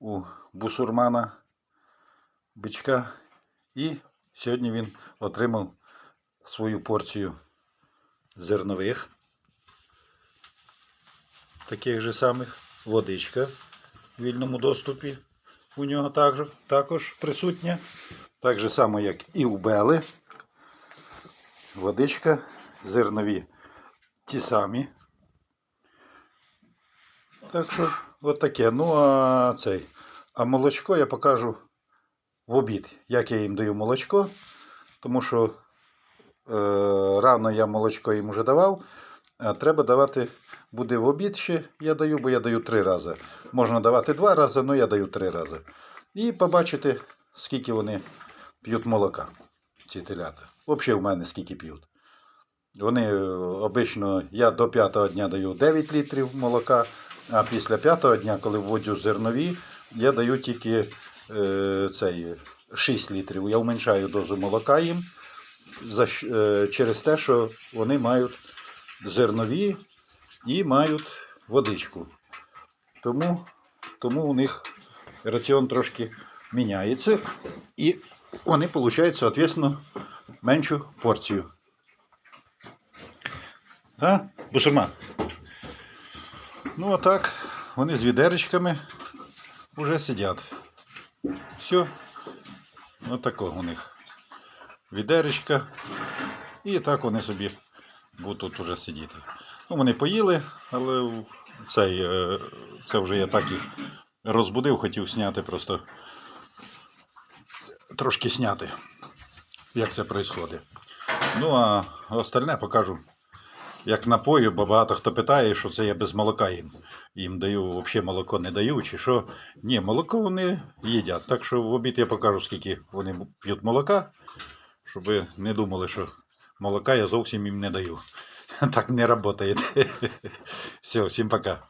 у бусурмана бичка. І сьогодні він отримав свою порцію зернових. Таких же самих водичка в вільному доступі у нього також, також присутня. Так же само, як і у Бели. Водичка, зернові ті самі. Так що, от таке. Ну, а цей. А молочко я покажу в обід, як я їм даю молочко. Тому що е, рано я молочко їм вже давав. А треба давати буде в обід ще. Я даю, бо я даю три рази. Можна давати два рази, але я даю три рази. І побачите, скільки вони п'ють молока, ці телята. Взагалі в мене скільки п'ють. Вони е, обично, я до п'ятого дня даю 9 літрів молока, а після п'ятого дня, коли вводжу зернові, я даю тільки е, цей, 6 літрів. Я уменьшаю дозу молока їм за, е, через те, що вони мають зернові і мають водичку. Тому, тому у них раціон трошки міняється. І вони получають, соответственно, меншу порцію. А, бусурма? Ну, а так, вони з відеречками вже сидять. Все. Ось такого у них відеречка. І так вони собі будуть тут уже сидіти. Ну, вони поїли, але цей, е, це вже я так їх розбудив, хотів зняти просто трошки зняти, як це відбувається. Ну, а остальне покажу. Як напою, бо багато хто питає, що це я без молока їм. Їм даю, взагалі молоко не даю, чи що. Ні, молоко вони їдять. Так що в обід я покажу, скільки вони п'ють молока, щоб ви не думали, що молока я зовсім їм не даю. Так не працює. Все, всім пока.